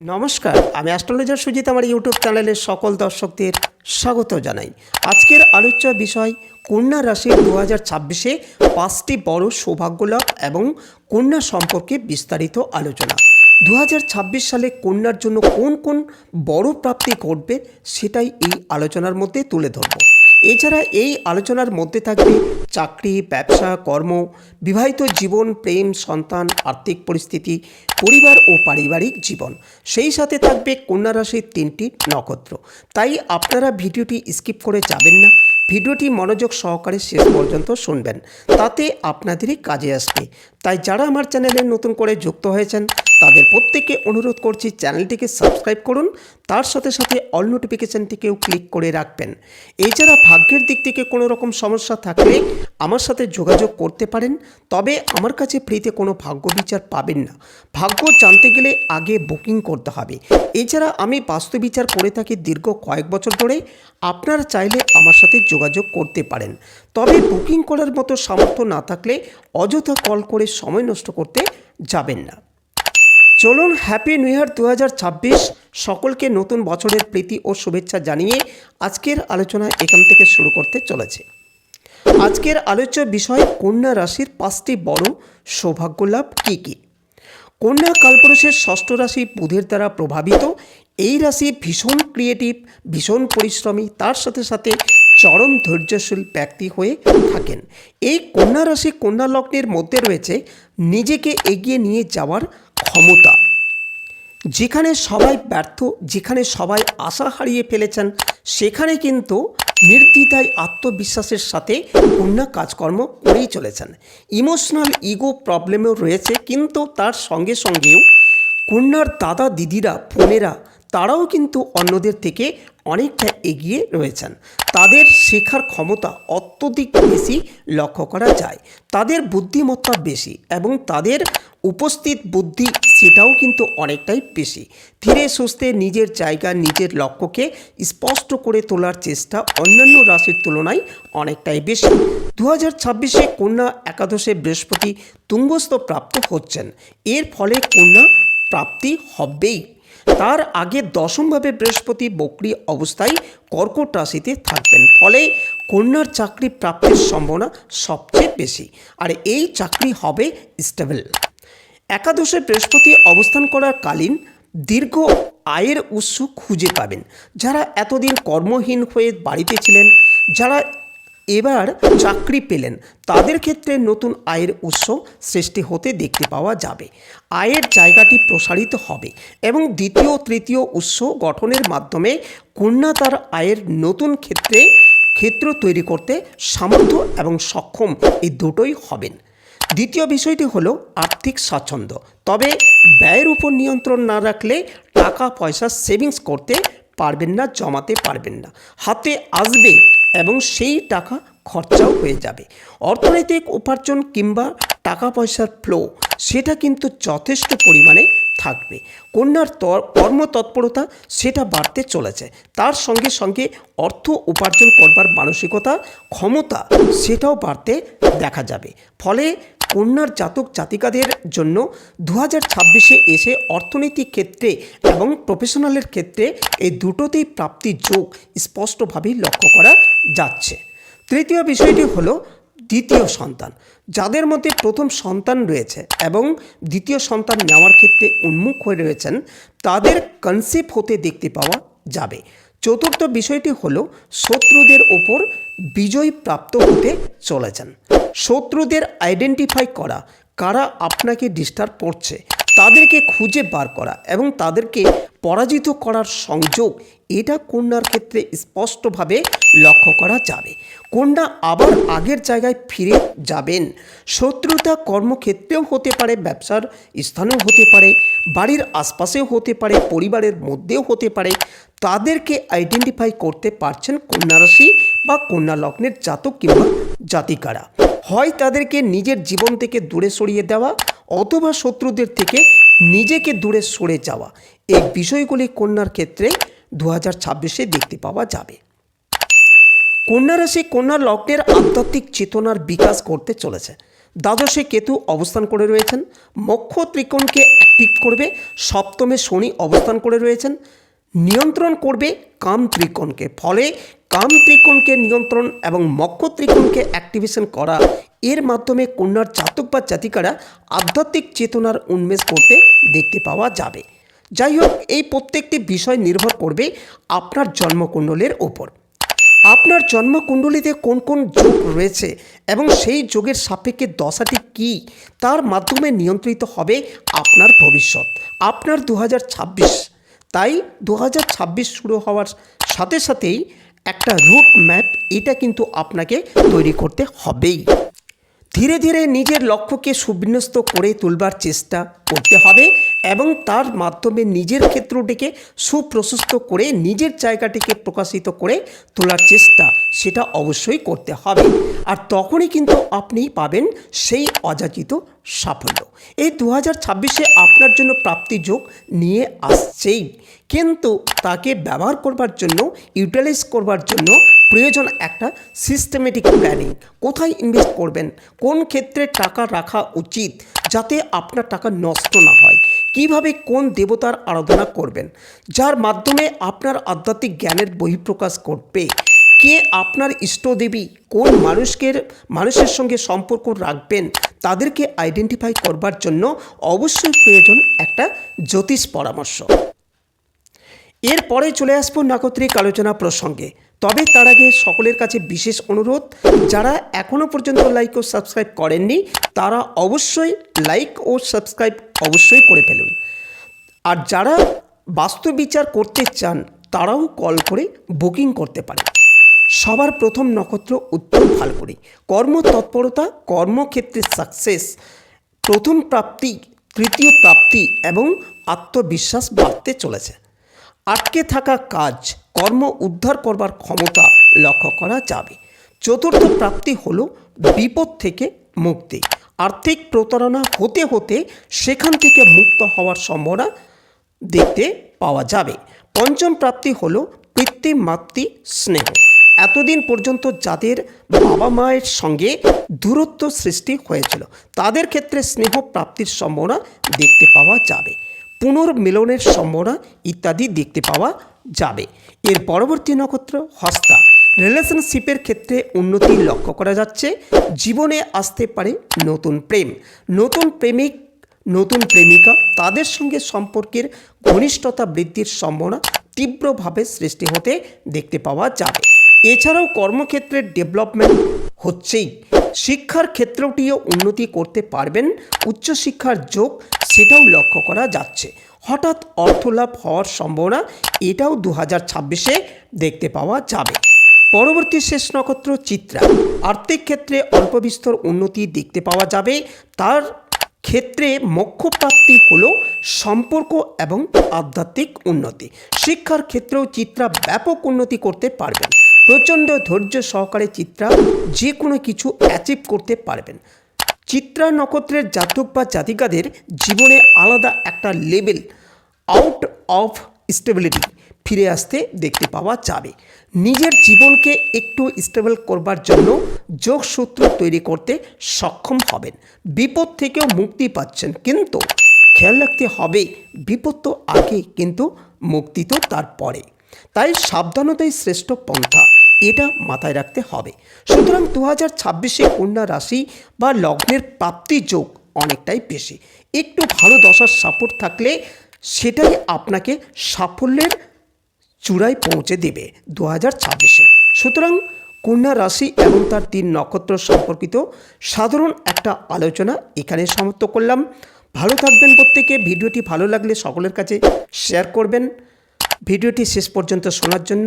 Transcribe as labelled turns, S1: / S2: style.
S1: নমস্কার, আমি অ্যাস্ট্রোলজার সুজিত, আমার ইউটিউব চ্যানেলের সকল দর্শকদের স্বাগত জানাই। আজকের আলোচ্য বিষয়, কন্যা রাশির দু হাজার ছাব্বিশে পাঁচটি বড় সৌভাগ্য লাভ এবং কন্যা সম্পর্কে বিস্তারিত আলোচনা। দু হাজার ছাব্বিশ সালে কন্যার জন্য কোন কোন বড় প্রাপ্তি ঘটবে, সেটাই এই আলোচনার মধ্যে তুলে ধরব। এছাড়া এই আলোচনার মধ্যে থাকবে চাকরি, ব্যবসা, কর্ম, বিবাহিত জীবন, প্রেম, সন্তান, আর্থিক পরিস্থিতি, পরিবার ও পারিবারিক জীবন। সেই সাথে থাকবে কন্যা রাশির তিনটি নক্ষত্র। তাই আপনারা ভিডিওটি স্কিপ করে যাবেন না। ভিডিওটি মনোযোগ সহকারে শেষ পর্যন্ত শুনবেন। তাতে আপনাদেরই কাজে আসবে। তাই যারা আমার চ্যানেলে নতুন করে যুক্ত হয়েছেন তাদের প্রত্যেককে অনুরোধ করছি চ্যানেলটিকে সাবস্ক্রাইব করুন। তার সাথে সাথে অল নোটিফিকেশানটিকেও ক্লিক করে রাখবেন। এছাড়া ভাগ্যের দিক থেকে কোনো রকম সমস্যা থাকলে আমার সাথে যোগাযোগ করতে পারেন। তবে আমার কাছে ফ্রিতে কোনো ভাগ্য বিচার পাবেন না। ভাগ্য জানতে গেলে আগে বুকিং করতে হবে। এছাড়া আমি বাস্তু বিচার করে থাকি দীর্ঘ কয়েক বছর ধরে। আপনারা চাইলে আমার সাথে যোগাযোগ করতে পারেন। তবে বুকিং করার মতো সামর্থ্য না থাকলে অযথা কল করে সময় নষ্ট করতে যাবেন না। চলুন হ্যাপি নিউ ইয়ার দু হাজার ছাব্বিশ সকলকে নতুন বছরের প্রীতি ও শুভেচ্ছা জানিয়ে আজকের আলোচনা এখান থেকে শুরু করতে চলেছে। আজকের আলোচ্য বিষয় কন্যা রাশির পাঁচটি বড় সৌভাগ্য লাভ কী কী? কন্যা কালপুরুষের ষষ্ঠ রাশি বুধের দ্বারা প্রভাবিত, এই রাশি ভীষণ ক্রিয়েটিভ ভীষণ পরিশ্রমী, তার সাথে সাথে চরম ধৈর্যশীল ব্যক্তি হয়ে থাকেন। এই কন্যা রাশি কন্যা লগ্নের মধ্যে রয়েছে, নিজেকে এগিয়ে নিয়ে যাওয়ার ক্ষমতা। যেখানে সবাই ব্যর্থ, যেখানে সবাই আশা হারিয়ে ফেলেছেন, সেখানে কিন্তু নির্দ্বিধায় আত্মবিশ্বাসের সাথে কন্যা কাজকর্ম করেই চলেছেন। ইমোশনাল ইগো প্রবলেমও রয়েছে, কিন্তু তার সঙ্গে সঙ্গেও কন্যার দাদা দিদিরা, বোনেরা, তারাও কিন্তু অন্যদের থেকে অনেকটা এগিয়ে রয়েছেন। তাদের শেখার ক্ষমতা অত্যধিক বেশি লক্ষ্য করা যায়। তাদের বুদ্ধিমত্তা বেশি এবং তাদের উপস্থিত বুদ্ধি সেটাও কিন্তু অনেকটাই বেশি ধীরে সুস্থে নিজের জায়গা, নিজের লক্ষ্যকে স্পষ্ট করে তোলার চেষ্টা অন্যান্য রাশির তুলনায় অনেকটাই বেশি। দু হাজার ছাব্বিশে কন্যা একাদশে বৃহস্পতি তুঙ্গস্থ প্রাপ্ত হচ্ছেন। এর ফলে কন্যা প্রাপ্তি হবেই। তার আগে দশমভাবে বৃহস্পতি বকরি অবস্থায় কর্কট রাশিতে থাকবেন। ফলে কন্যার চাকরি প্রাপ্তির সম্ভাবনা সবচেয়ে বেশি। আর এই চাকরি হবে স্টেবল। একাদশে বৃহস্পতি অবস্থান করার কালীন দীর্ঘ আয়ের উৎস খুঁজে পাবেন। যারা এতদিন কর্মহীন হয়ে বাড়িতে ছিলেন, যারা এবার চাকরি পেলেন, তাদের ক্ষেত্রে নতুন আয়ের উৎস সৃষ্টি হতে দেখতে পাওয়া যাবে। আয়ের জায়গাটি প্রসারিত হবে এবং দ্বিতীয়, তৃতীয় উৎস গঠনের মাধ্যমে কন্যা তার আয়ের নতুন ক্ষেত্রে ক্ষেত্র তৈরি করতে সামর্থ্য এবং সক্ষম এই দুটোই হবেন। দ্বিতীয় বিষয়টি হলো আর্থিক স্বাচ্ছন্দ্য। তবে ব্যয়ের উপর নিয়ন্ত্রণ না রাখলে টাকা, পয়সা সেভিংস করতে পারবেন না, জমাতে পারবেন না। হাতে আসবে এবং সেই টাকা খরচাও হয়ে যাবে। অর্থনৈতিক উপার্জন কিংবা টাকা পয়সার ফ্লো সেটা কিন্তু যথেষ্ট পরিমাণে থাকবে। কন্যার কর্মতৎপরতা সেটা বাড়তে চলেছে। তার সঙ্গে সঙ্গে অর্থ উপার্জন করবার মানসিকতা, ক্ষমতা সেটাও বাড়তে দেখা যাবে। ফলে কন্যার জাতক জাতিকাদের জন্য দু হাজার ছাব্বিশে এসে অর্থনৈতিক ক্ষেত্রে এবং প্রফেশনালের ক্ষেত্রে এই দুটোতেই প্রাপ্তির যোগ স্পষ্টভাবেই লক্ষ্য করা যাচ্ছে। তৃতীয় বিষয়টি হলো দ্বিতীয় সন্তান। যাদের মধ্যে প্রথম সন্তান রয়েছে এবং দ্বিতীয় সন্তান নেওয়ার ক্ষেত্রে উন্মুখ হয়ে রয়েছেন, তাদের কনসেপ্ট হতে দেখতে পাওয়া যাবে। চতুর্থ বিষয়টি হলো শত্রুদের ওপর বিজয় প্রাপ্ত হতে চলেছেন। শত্রুদের আইডেন্টিফাই করা, কারা আপনাকে ডিস্টার্ব করছে, তাদেরকে খুঁজে বার করা এবং তাদেরকে পরাজিত করার সংযোগ, এটা কন্যার ক্ষেত্রে স্পষ্টভাবে লক্ষ্য করা যাবে। কন্যা আবার আগের জায়গায় ফিরে যাবেন। শত্রুতা কর্মক্ষেত্রেও হতে পারে, ব্যবসার স্থানেও হতে পারে, বাড়ির আশপাশেও হতে পারে, পরিবারের মধ্যেও হতে পারে। তাদেরকে আইডেন্টিফাই করতে পারছেন কন্যা রাশি বা কন্যা লগ্নের জাতক কিংবা জাতিকারা। হয় তাদেরকে নিজের জীবন থেকে দূরে সরিয়ে দেওয়া অথবা শত্রুদের থেকে নিজেকে দূরে সরে যাওয়া। এই বিষয়গুলি কন্যার ক্ষেত্রে দু হাজার ছাব্বিশে দেখতে পাওয়া যাবে। কন্যা রাশি কন্যা লগ্নের আধ্যাত্মিক চেতনার বিকাশ করতে চলেছে। দ্বাদশে কেতু অবস্থান করে রয়েছেন। মক্ষ ত্রিকোণকে অ্যাক্টিভ করবে। সপ্তমে শনি অবস্থান করে রয়েছেন। নিয়ন্ত্রণ করবে কাম ত্রিকোণকে। ফলে কাম ত্রিকোণকে নিয়ন্ত্রণ এবং মক্ষ ত্রিকোণকে অ্যাক্টিভেশন করা, এর মাধ্যমে কন্যার জাতক বা জাতিকারা আধ্যাত্মিক চেতনার উন্মেষ করতে দেখতে পাওয়া যাবে। যাই হোক, এই প্রত্যেকটি বিষয় নির্ভর করবে আপনার জন্মকুণ্ডলের ওপর। আপনার জন্মকুণ্ডলিতে কোন কোন যোগ রয়েছে এবং সেই যোগের সাপেক্ষে দশাটি কি, তার মাধ্যমে নিয়ন্ত্রিত হবে আপনার ভবিষ্যৎ। আপনার দু হাজার ছাব্বিশ, তাই দু হাজার ছাব্বিশ শুরু হওয়ার সাথে সাথেই একটা রুট ম্যাপ এটা কিন্তু আপনাকে তৈরি করতে হবেই। ধীরে ধীরে নিজের লক্ষ্যকে সুবিন্যস্ত করে তুলবার চেষ্টা করতে হবে এবং তার মাধ্যমে নিজের ক্ষেত্রটিকে সুপ্রশস্ত করে নিজের জায়গাটিকে প্রকাশিত করে তোলার চেষ্টা সেটা অবশ্যই করতে হবে। আর তখনই কিন্তু আপনি পাবেন সেই অযাচিত সাফল্য। এই দু হাজার ছাব্বিশে আপনার জন্য প্রাপ্তি যোগ নিয়ে আসছেই। কিন্তু তাকে ব্যবহার করবার জন্য, ইউটিলাইজ করবার জন্য প্রয়োজন একটা সিস্টেমেটিক প্ল্যানিং কোথায় ইনভেস্ট করবেন? কোন ক্ষেত্রে টাকা রাখা উচিত? যাতে আপনার টাকা নষ্ট না হয়। কীভাবে কোন দেবতার আরাধনা করবেন? যার মাধ্যমে আপনার আধ্যাত্মিক জ্ঞানের বহিঃপ্রকাশ করবে কে আপনার ইষ্টদেবী? কোন মানুষকে মানুষের সঙ্গে সম্পর্ক রাখবেন? তাদেরকে আইডেন্টিফাই করবার জন্য অবশ্যই প্রয়োজন একটা জ্যোতিষ পরামর্শ। এরপরে চলে আসব নাগরিক আলোচনা প্রসঙ্গে। তবে তার আগে সকলের কাছে বিশেষ অনুরোধ, যারা এখনও পর্যন্ত লাইক ও সাবস্ক্রাইব করেননি, তারা অবশ্যই লাইক ও সাবস্ক্রাইব অবশ্যই করে ফেলুন। আর যারা বাস্তু বিচার করতে চান, তারাও কল করে বুকিং করতে পারেন। সবার প্রথম নক্ষত্র উত্তর ফাল্গুনি। কর্মতৎপরতা কর্মক্ষেত্রে সাকসেস প্রথম প্রাপ্তি, তৃতীয় প্রাপ্তি এবং আত্মবিশ্বাস বাড়তে চলেছে। আটকে থাকা কাজ, কর্ম উদ্ধার করবার ক্ষমতা লক্ষ্য করা যাবে। চতুর্থ প্রাপ্তি হলো বিপদ থেকে মুক্তি। আর্থিক প্রতারণা হতে হতে সেখান থেকে মুক্ত হওয়ার সম্ভাবনা দেখতে পাওয়া যাবে। পঞ্চম প্রাপ্তি হল হলো পিতৃমাতৃ স্নেহ। এতদিন পর্যন্ত যাদের বাবা মায়ের সঙ্গে দূরত্ব সৃষ্টি হয়েছিল, তাদের ক্ষেত্রে স্নেহ প্রাপ্তির সম্ভাবনা দেখতে পাওয়া যাবে। পুনর্মিলনের সম্ভাবনা ইত্যাদি দেখতে পাওয়া যাবে। এর পরবর্তী নক্ষত্র হস্তা। রিলেশনশিপের ক্ষেত্রে উন্নতি লক্ষ্য করা যাচ্ছে। জীবনে আসতে পারে নতুন প্রেম। নতুন প্রেমিক, নতুন প্রেমিকা, তাদের সঙ্গে সম্পর্কের ঘনিষ্ঠতা বৃদ্ধির সম্ভাবনা তীব্রভাবে সৃষ্টি হতে দেখতে পাওয়া যাবে। এছাড়াও কর্মক্ষেত্রের ডেভেলপমেন্ট হচ্ছেই। শিক্ষার ক্ষেত্রটিও উন্নতি করতে পারবেন, উচ্চশিক্ষার যোগ সেটাও লক্ষ্য করা যাচ্ছে। হঠাৎ অর্থলাভ হওয়ার সম্ভাবনা এটাও দু হাজার ছাব্বিশে দেখতে পাওয়া যাবে। পরবর্তী শেষ নক্ষত্র চিত্রা। আর্থিক ক্ষেত্রে অল্প বিস্তর উন্নতি দেখতে পাওয়া যাবে। তার ক্ষেত্রে মোক্ষপ্রাপ্তি হল সম্পর্ক এবং আধ্যাত্মিক উন্নতি। শিক্ষার ক্ষেত্রেও চিত্রা ব্যাপক উন্নতি করতে পারবেন। প্রচণ্ড ধৈর্য সহকারে চিত্রা যে কোনো কিছু অ্যাচিভ করতে পারবেন। চিত্রা নক্ষত্রের জাতক বা জাতিকাদের জীবনে আলাদা একটা লেভেল আউট অফ স্টেবিলিটি ফিরে আসতে দেখতে পাওয়া যাবে। নিজের জীবনকে একটু স্টেবল করবার জন্য যোগসূত্র তৈরি করতে সক্ষম হবেন। বিপদ থেকেও মুক্তি পাচ্ছেন, কিন্তু খেয়াল রাখতে হবে, বিপদ তো আগে, কিন্তু মুক্তি তো তারপরে। তাই সাবধানতাই শ্রেষ্ঠ পন্থা। এটা মাথায় রাখতে হবে। সুতরাং দু হাজার ছাব্বিশে কন্যা রাশি বা লগ্নের প্রাপ্তি যোগ অনেকটাই বেশি। একটু ভালো দশার সাপোর্ট থাকলে সেটাই আপনাকে সাফল্যের চূড়ায় পৌঁছে দেবে দু হাজার ছাব্বিশে। সুতরাং কন্যা রাশি এবং তার তিন নক্ষত্র সম্পর্কিত সাধারণ একটা আলোচনা এখানে সমাপ্ত করলাম। ভালো থাকবেন প্রত্যেকে। ভিডিওটি ভালো লাগলে সকলের কাছে শেয়ার করবেন। ভিডিওটি শেষ পর্যন্ত শোনার জন্য